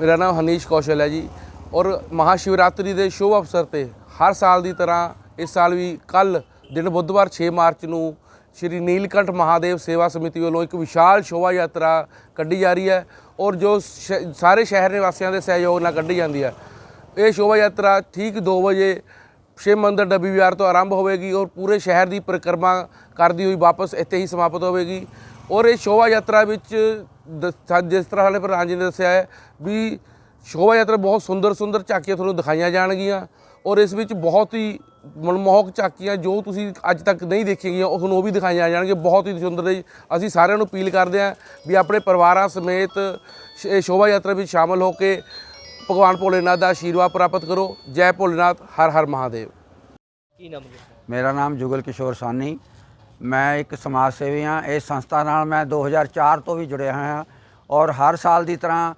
ਮੇਰਾ ਨਾਮ ਹਨੀਸ਼ ਕੌਸ਼ਲ ਹੈ ਜੀ ਔਰ ਮਹਾਸ਼ਿਵਰਾਤਰੀ ਦੇ ਸ਼ੁਭ ਅਵਸਰ ਤੇ ਹਰ ਸਾਲ ਦੀ ਤਰ੍ਹਾਂ ਇਸ ਸਾਲ ਵੀ ਕੱਲ ਦਿਨ ਬੁੱਧਵਾਰ 6 ਮਾਰਚ ਨੂੰ ਸ਼੍ਰੀ ਨੀਲਕੰਠ ਮਹਾਦੇਵ ਸੇਵਾ ਸਮਿਤੀ ਵੱਲੋਂ ਇੱਕ ਵਿਸ਼ਾਲ ਸ਼ੋਭਾ ਯਾਤਰਾ ਕੱਢੀ ਜਾ ਰਹੀ ਹੈ ਔਰ ਜੋ ਸ਼- ਸਾਰੇ ਸ਼ਹਿਰ ਨਿਵਾਸੀਆਂ ਦੇ ਸਹਿਯੋਗ ਨਾਲ ਕੱਢੀ ਜਾਂਦੀ ਹੈ। ਇਹ ਸ਼ੋਭਾ ਯਾਤਰਾ ਠੀਕ 2 ਵਜੇ ਸ਼ਿਵ ਮੰਦਰ ਡੱਬੀ ਵਿਹਾਰ ਤੋਂ ਆਰੰਭ ਹੋਵੇਗੀ ਔਰ ਪੂਰੇ ਸ਼ਹਿਰ ਦੀ ਪਰਿਕਰਮਾ ਕਰਦੀ ਹੋਈ ਵਾਪਸ ਇੱਥੇ ਹੀ ਸਮਾਪਤ ਹੋਵੇਗੀ ਔਰ ਇਹ ਸ਼ੋਭਾ ਯਾਤਰਾ ਵਿੱਚ ਜਿਸ ਤਰ੍ਹਾਂ ਹਾਲੇ ਪ੍ਰਧਾਨ ਜੀ ਨੇ ਦੱਸਿਆ ਹੈ ਵੀ ਸ਼ੋਭਾ ਯਾਤਰਾ ਬਹੁਤ ਸੁੰਦਰ ਸੁੰਦਰ ਝਾਕੀਆਂ ਤੁਹਾਨੂੰ ਦਿਖਾਈਆਂ ਜਾਣਗੀਆਂ ਔਰ ਇਸ ਵਿੱਚ ਬਹੁਤ ਹੀ ਮਨਮੋਹਕ ਝਾਕੀਆਂ ਜੋ ਤੁਸੀਂ ਅੱਜ ਤੱਕ ਨਹੀਂ ਦੇਖੀਆਂ ਗਈਆਂ ਉਹ ਤੁਹਾਨੂੰ ਉਹ ਵੀ ਦਿਖਾਈਆਂ ਜਾਣਗੀਆਂ ਬਹੁਤ ਹੀ ਸੁੰਦਰ ਜੀ। ਅਸੀਂ ਸਾਰਿਆਂ ਨੂੰ ਅਪੀਲ ਕਰਦੇ ਹਾਂ ਵੀ ਆਪਣੇ ਪਰਿਵਾਰਾਂ ਸਮੇਤ ਸ਼- ਇਹ ਸ਼ੋਭਾ ਯਾਤਰਾ ਵਿੱਚ ਸ਼ਾਮਲ ਹੋ ਕੇ ਭਗਵਾਨ ਭੋਲੇਨਾਥ ਦਾ ਆਸ਼ੀਰਵਾਦ ਪ੍ਰਾਪਤ ਕਰੋ। ਜੈ ਭੋਲੇਨਾਥ ਹਰ ਹਰ ਮਹਾਦੇਵ। ਕੀ ਨਾਮ ਮੇਰਾ ਨਾਮ ਜੁਗਲ ਕਿਸ਼ੋਰ ਸਾਨੀ ਮੈਂ ਇੱਕ ਸਮਾਜ ਸੇਵੀ ਹਾਂ, ਇਸ ਸੰਸਥਾ ਨਾਲ ਮੈਂ 2004 ਤੋਂ ਵੀ ਜੁੜਿਆ ਹੋਇਆ ਹਾਂ ਔਰ ਹਰ ਸਾਲ ਦੀ ਤਰ੍ਹਾਂ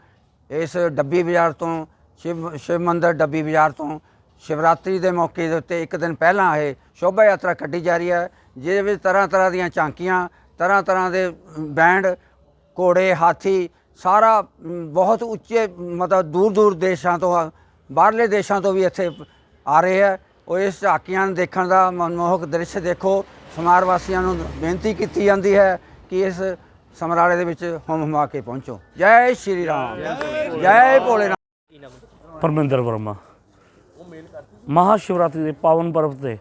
ਇਸ ਡੱਬੀ ਬਾਜ਼ਾਰ ਤੋਂ ਸ਼ਿਵ ਸ਼ਿਵ ਮੰਦਰ ਡੱਬੀ ਬਾਜ਼ਾਰ ਤੋਂ ਸ਼ਿਵਰਾਤਰੀ ਦੇ ਮੌਕੇ ਦੇ ਉੱਤੇ ਇੱਕ ਦਿਨ ਪਹਿਲਾਂ ਇਹ ਸ਼ੋਭਾ ਯਾਤਰਾ ਕੱਢੀ ਜਾ ਰਹੀ ਹੈ, ਜਿਹਦੇ ਵਿੱਚ ਤਰ੍ਹਾਂ ਤਰ੍ਹਾਂ ਦੀਆਂ ਝਾਂਕੀਆਂ ਤਰ੍ਹਾਂ ਤਰ੍ਹਾਂ ਦੇ ਬੈਂਡ, ਘੋੜੇ, ਹਾਥੀ, ਸਾਰਾ ਬਹੁਤ ਉੱਚੇ ਮਤਲਬ ਦੂਰ ਦੂਰ ਦੇਸ਼ਾਂ ਤੋਂ, ਬਾਹਰਲੇ ਦੇਸ਼ਾਂ ਤੋਂ ਵੀ ਇੱਥੇ ਆ ਰਹੇ ਹੈ। ਉਹ ਇਸ ਝਾਕੀਆਂ ਨੂੰ ਦੇਖਣ ਦਾ ਮਨਮੋਹਕ ਦ੍ਰਿਸ਼ ਦੇਖੋ। ਸਮਾਰ ਵਾਸੀਆਂ ਨੂੰ ਬੇਨਤੀ ਕੀਤੀ ਜਾਂਦੀ ਹੈ ਕਿ ਇਸ ਸਮਰਾਲੇ ਦੇ ਵਿੱਚ ਹੁਮ ਹੁਮਾ ਕੇ ਪਹੁੰਚੋ। ਜੈ ਸ਼੍ਰੀ ਰਾਮ। ਜੈ ਨਾਮ ਜੀ ਪਰਮਿੰਦਰ ਵਰਮਾ। ਮਹਾਸ਼ਿਵਰਾਤਰੀ ਦੇ ਪਾਵਨ ਪਰਵ ਤੇ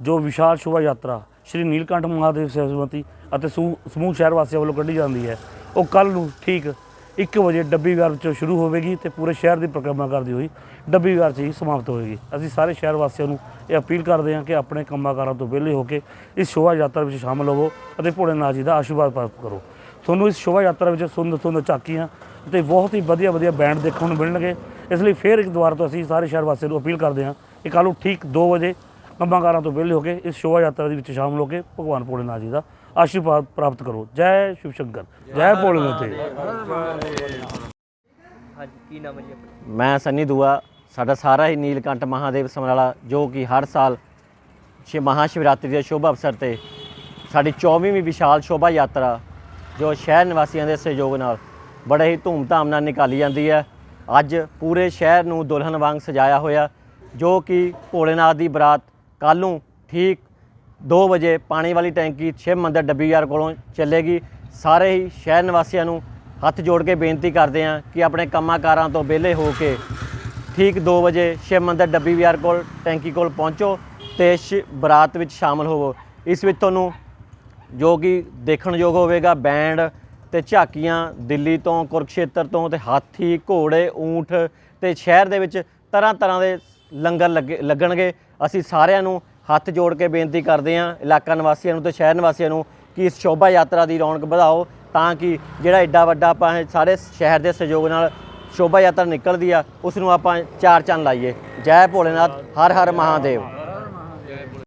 ਜੋ ਵਿਸ਼ਾਲ ਸ਼ੋਭਾ ਯਾਤਰਾ ਸ਼੍ਰੀ ਨੀਲਕੰਠ ਮਹਾਦੇਵ ਸੇਵਾ ਸਮਿਤੀ ਅਤੇ ਸਮੂਹ ਸਮੂਹ ਸ਼ਹਿਰ ਵਾਸੀਆਂ ਵੱਲੋਂ ਕੱਢੀ ਜਾਂਦੀ ਹੈ ਉਹ ਕੱਲ ਨੂੰ ਠੀਕ 1 ਵਜੇ ਡੱਬੀ ਵਿਹਾਰ ਵਿੱਚੋਂ ਸ਼ੁਰੂ ਹੋਵੇਗੀ ਤੇ ਪੂਰੇ ਸ਼ਹਿਰ ਦੀ ਪਰਿਕਰਮਾ ਕਰਦੀ ਹੋਈ ਡੱਬੀ ਵਿਹਾਰ 'ਚ ਹੀ ਸਮਾਪਤ ਹੋਵੇਗੀ। ਅਸੀਂ ਸਾਰੇ ਸ਼ਹਿਰ ਵਾਸੀਆਂ ਨੂੰ ਇਹ ਅਪੀਲ ਕਰਦੇ ਹਾਂ ਕਿ ਆਪਣੇ ਕੰਮਾਂ-ਕਾਰਾਂ ਤੋਂ ਵਿਹਲੇ ਹੋ ਕੇ ਇਸ ਸ਼ੋਭਾ ਯਾਤਰਾ ਵਿੱਚ ਸ਼ਾਮਲ ਹੋਵੋ ਅਤੇ ਭੋਲੇਨਾਥ ਜੀ ਦਾ ਆਸ਼ੀਰਵਾਦ ਪ੍ਰਾਪਤ ਕਰੋ। ਤੁਹਾਨੂੰ ਇਸ ਸ਼ੋਭਾ ਯਾਤਰਾ ਵਿੱਚ ਸੁੰਦਰ ਸੁੰਦਰ ਝਾਕੀਆਂ ਅਤੇ ਬਹੁਤ ਹੀ ਵਧੀਆ ਵਧੀਆ ਬੈਂਡ ਦੇਖਣ ਨੂੰ ਮਿਲਣਗੇ। ਇਸ ਲਈ ਫਿਰ ਇੱਕ ਦੁਆਰ ਤੋਂ ਅਸੀਂ ਸਾਰੇ ਸ਼ਹਿਰ ਵਾਸੀਆਂ ਨੂੰ ਅਪੀਲ ਕਰਦੇ ਹਾਂ ਕਿ ਕੱਲ੍ਹ ਨੂੰ ਠੀਕ 2 ਵਜੇ ਕੰਮਾਂਕਾਰਾਂ ਤੋਂ ਵਿਹਲੇ ਹੋ ਕੇ ਇਸ ਸ਼ੋਭਾ ਯਾਤਰਾ ਦੇ ਵਿੱਚ ਸ਼ਾਮਲ ਹੋ ਕੇ ਭਗਵਾਨ ਭੋਲੇਨਾਥ ਜੀ ਦਾ ਆਸ਼ੀਰਵਾਦ ਪ੍ਰਾਪਤ ਕਰੋ। ਜੈ ਸ਼ਿਵ ਸ਼ੰਕਰ ਜੈ ਭੋਲੇਨਾਥ ਹਾਂਜੀ ਕੀ ਨਾਮ ਹੈ ਜੀ ਆਪਣਾ? ਮੈਂ ਸੰਨੀ ਦੂਆ ਸਾਡਾ ਸਾਰਾ ਹੀ ਨੀਲਕੰਠ ਮਹਾਦੇਵ ਸਮਰਾਲਾ ਜੋ ਕਿ ਹਰ ਸਾਲ ਸ਼ਿਵ ਮਹਾਸ਼ਿਵਰਾਤਰੀ ਦੇ ਸ਼ੁਭ ਅਵਸਰ ਤੇ ਸਾਡੀ 24ਵੀਂ ਵਿਸ਼ਾਲ ਸ਼ੋਭਾ ਯਾਤਰਾ ਜੋ ਸ਼ਹਿਰ ਨਿਵਾਸੀਆਂ ਦੇ ਸਹਿਯੋਗ ਨਾਲ ਬੜੇ ਹੀ ਧੂਮਧਾਮ ਨਾਲ ਨਿਕਾਲੀ ਜਾਂਦੀ ਹੈ। ਅੱਜ ਪੂਰੇ ਸ਼ਹਿਰ ਨੂੰ ਦੁਲਹਨ ਵਾਂਗ ਸਜਾਇਆ ਹੋਇਆ ਜੋ ਕਿ ਭੋਲੇਨਾਥ ਦੀ ਬਰਾਤ ਕੱਲ੍ਹ ਨੂੰ ਠੀਕ 2 ਵਜੇ ਪਾਣੀ ਵਾਲੀ ਟੈਂਕੀ ਸ਼ਿਵ ਮੰਦਰ ਡੱਬੀ ਯਾਰ ਕੋਲੋਂ ਚੱਲੇਗੀ। ਸਾਰੇ ਹੀ ਸ਼ਹਿਰ ਨਿਵਾਸੀਆਂ ਨੂੰ ਹੱਥ ਜੋੜ ਕੇ ਬੇਨਤੀ ਕਰਦੇ ਹਾਂ ਕਿ ਆਪਣੇ ਕੰਮਾਂ ਕਾਰਾਂ ਤੋਂ ਵਿਹਲੇ ਹੋ ਕੇ ਠੀਕ 2 ਵਜੇ ਸ਼ਿਵ ਮੰਦਰ ਡੱਬੀ ਵਿਹਾਰ ਕੋਲ, ਟੈਂਕੀ ਕੋਲ ਪਹੁੰਚੋ ਤੇ ਸ਼ਿ- ਬਰਾਤ ਵਿੱਚ ਸ਼ਾਮਲ ਹੋਵੋ। ਇਸ ਵਿੱਚ ਤੁਹਾਨੂੰ ਜੋ ਕਿ ਦੇਖਣ ਯੋਗ ਹੋਵੇਗਾ, ਬੈਂਡ ਤੇ ਝਾਕੀਆਂ ਦਿੱਲੀ ਤੋਂ, ਕੁਰਕਸ਼ੇਤਰ ਤੋਂ ਤੇ ਹਾਥੀ, ਘੋੜੇ, ਊਂਠ ਤੇ ਸ਼ਹਿਰ ਦੇ ਵਿੱਚ ਤਰ੍ਹਾਂ ਤਰ੍ਹਾਂ ਦੇ ਲੰਗਰ ਲੱਗੇ ਲੱਗਣਗੇ। ਅਸੀਂ ਸਾਰਿਆਂ ਨੂੰ ਹੱਥ ਜੋੜ ਕੇ ਬੇਨਤੀ ਕਰਦੇ ਹਾਂ ਇਲਾਕਾ ਨਿਵਾਸੀਆਂ ਨੂੰ ਤੇ ਸ਼ਹਿਰ ਨਿਵਾਸੀਆਂ ਨੂੰ ਕਿ ਇਸ ਸ਼ੋਭਾ ਯਾਤਰਾ ਦੀ ਰੌਣਕ ਵਧਾਓ ਤਾਂ ਕਿ ਜਿਹੜਾ ਐਡਾ ਵੱਡਾ ਆਪਾਂ ਸਾਰੇ ਸ਼ਹਿਰ ਦੇ ਸਹਿਯੋਗ ਨਾਲ ਸ਼ੋਭਾ ਯਾਤਰਾ ਨਿਕਲਦੀ ਆ, ਉਸ ਨੂੰ ਆਪਾਂ ਚਾਰ ਚੰਨ ਲਾਈਏ। ਜੈ ਭੋਲੇਨਾਥ, ਹਰ ਹਰ ਮਹਾਦੇਵ।